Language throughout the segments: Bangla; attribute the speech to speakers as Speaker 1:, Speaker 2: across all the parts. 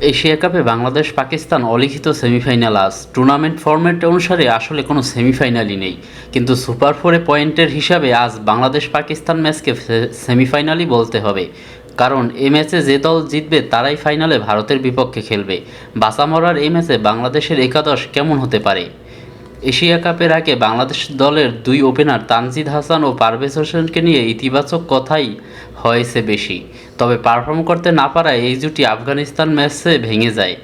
Speaker 1: এশিয়া কাপে বাংলাদেশ, পাকিস্তান অলিখিত সেমিফাইনাল আজ। টুর্নামেন্ট ফরম্যাট অনুসারে আসলে কোনো সেমিফাইনালই নেই। কিন্তু সুপার ফোরে পয়েন্টের হিসাবে আজ বাংলাদেশ পাকিস্তান ম্যাচকে সেমিফাইনালই বলতে হবে। কারণ এই ম্যাচে যে দল জিতবে, তারাই ফাইনালে ভারতের বিপক্ষে খেলবে। বাসা মরার এই ম্যাচে বাংলাদেশের একাদশ কেমন হতে পারে? এশিয়া কাপের আগে বাংলাদেশ দলের দুই ওপেনার তানজিদ হাসান ও পারভেজ হোসেনকে নিয়ে ইতিবাচক কথাই হয়েছে বেশি। তবে পারফর্ম করতে না পারায় এই জুটি আফগানিস্তান ম্যাচে ভেঙে যায়।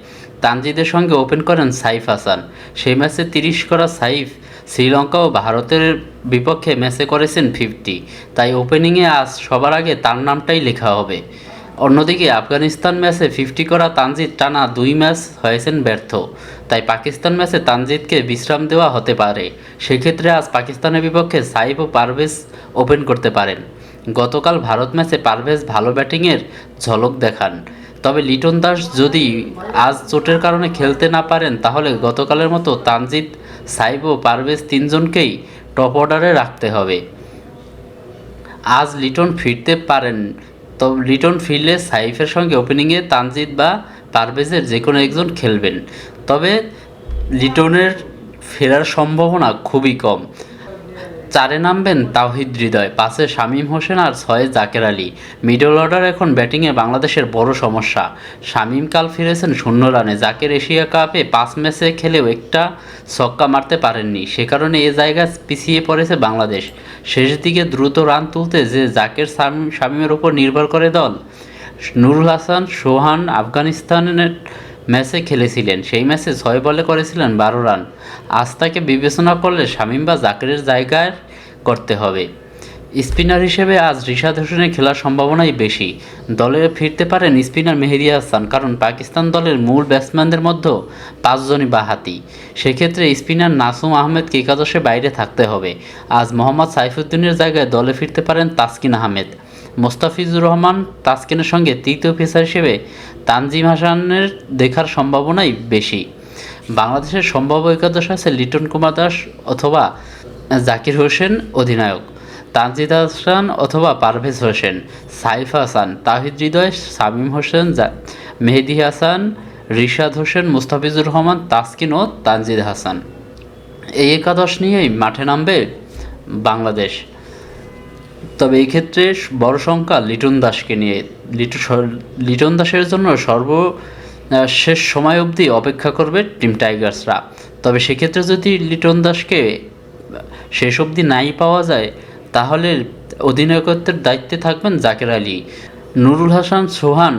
Speaker 1: তানজিদের সঙ্গে ওপেন করেন সাইফ হাসান। সেই ম্যাচে তিরিশ করা সাইফ শ্রীলঙ্কা ও ভারতের বিপক্ষে ম্যাচে করেছেন ফিফটি। তাই ওপেনিংয়ে আজ সবার আগে তার নামটাই লেখা হবে। অন্যদিকে আফগানিস্তান ম্যাচে ফিফটি করা তানজিদ টানা দুই ম্যাচ হয়েছেন ব্যর্থ। তাই পাকিস্তান ম্যাচে তানজিদকে বিশ্রাম দেওয়া হতে পারে। সেক্ষেত্রে আজ পাকিস্তানের বিপক্ষে সাইফ ও পারভেজ ওপেন করতে পারেন। গতকাল ভারত ম্যাচে পারভেজ ভালো ব্যাটিংয়ের ঝলক দেখান। তবে লিটন দাস যদি আজ চোটের কারণে খেলতে না পারেন, তাহলে গতকালের মতো তানজিদ সাইফ ও পারভেজ তিনজনকেই টপ অর্ডারে রাখতে হবে। আজ লিটন ফিরতে পারেন তো লিটন ফিরলে সাইফের সঙ্গে ওপেনিংয়ে তানজিদ বা পারভেজের যে কোনো একজন খেলবেন। তবে লিটনের ফেরার সম্ভাবনা খুবই কম। চারে নামবেন তাওহিদ হৃদয় পাশে শামীম হোসেন আর ছয়ে জাকের আলী। মিডল অর্ডার এখন ব্যাটিংয়ে বাংলাদেশের বড় সমস্যা। শামীম কাল ফিরেছেন শূন্য রানে। জাকের এশিয়া কাপে পাঁচ ম্যাচে খেলেও একটা ছক্কা মারতে পারেননি। সে কারণে এ জায়গা পিছিয়ে পড়েছে বাংলাদেশ। শেষ দিকে দ্রুত রান তুলতে যে জাকের শামীম শামীমের উপর নির্ভর করে দল। নুরুল হাসান, সোহান, আফগানিস্তানের ম্যাচে খেলেছিলেন। সেই ম্যাচে ছয় বলে করেছিলেন বারো রান। আজ তাকে বিবেচনা করলে শামীম বা জাকিরের জায়গায় করতে হবে। স্পিনার হিসেবে আজ রিশাদ হোসেনের খেলার সম্ভাবনাই বেশি। দলে ফিরতে পারেন স্পিনার মেহেদি হাসান, কারণ পাকিস্তান দলের মূল ব্যাটসম্যানদের মধ্যে পাঁচজনই বাহাতি। সেক্ষেত্রে স্পিনার নাসুম আহমেদকে একাদশে বাইরে থাকতে হবে। আজ মোহাম্মদ সাইফুদ্দিনের জায়গায় দলে ফিরতে পারেন তাসকিন আহমেদ। মোস্তাফিজুর রহমান তাসকিনের সঙ্গে তৃতীয় পেসার হিসেবে তানজিম হাসানের দেখার সম্ভাবনাই বেশি। বাংলাদেশের সম্ভাব্য একাদশ আছে লিটন কুমার দাস অথবা জাকির হোসেন অধিনায়ক, তানজিদ হাসান অথবা পারভেজ হোসেন, সাইফ হাসান, তাহিদ হৃদয় শামীম হোসেন মেহেদি হাসান, রিশাদ হোসেন, মুস্তাফিজুর রহমান, তাসকিন ও তানজিদ হাসান। এই একাদশ নিয়েই মাঠে নামবে বাংলাদেশ। তবে এই ক্ষেত্রে বড় সংখ্যা লিটন দাসকে নিয়ে লিটু লিটন দাসের জন্য সর্ব শেষ সময় অবধি অপেক্ষা করবে টিম টাইগার্সরা। তবে সেক্ষেত্রে যদি লিটন দাসকে শেষ অবধি নাই পাওয়া যায়, তাহলে অধিনায়কত্বের দায়িত্বে থাকবেন জাকের আলী। নুরুল হাসান সোহান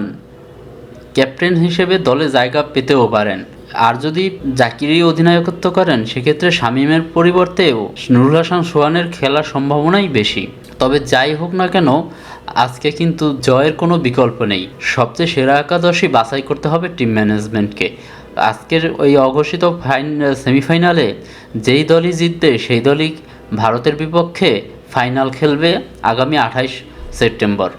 Speaker 1: ক্যাপ্টেন হিসেবে দলে জায়গা পেতেও পারেন। আর যদি জাকিরই অধিনায়কত্ব করেন, সেক্ষেত্রে শামীমের পরিবর্তেও নুরুল হাসান সোহানের খেলার সম্ভাবনাই বেশি। তবে যাই হোক না কেন, আজকে কিন্তু জয়ের কোনো বিকল্প নেই। সবচেয়ে সেরা একাদশী বাছাই করতে হবে টিম ম্যানেজমেন্টকে। আজকের ওই অঘোষিত ফাইন, সেমিফাইনালে যেই দলই জিতবে, সেই দলই ভারতের বিপক্ষে ফাইনাল খেলবে আগামী আঠাইশ সেপ্টেম্বর।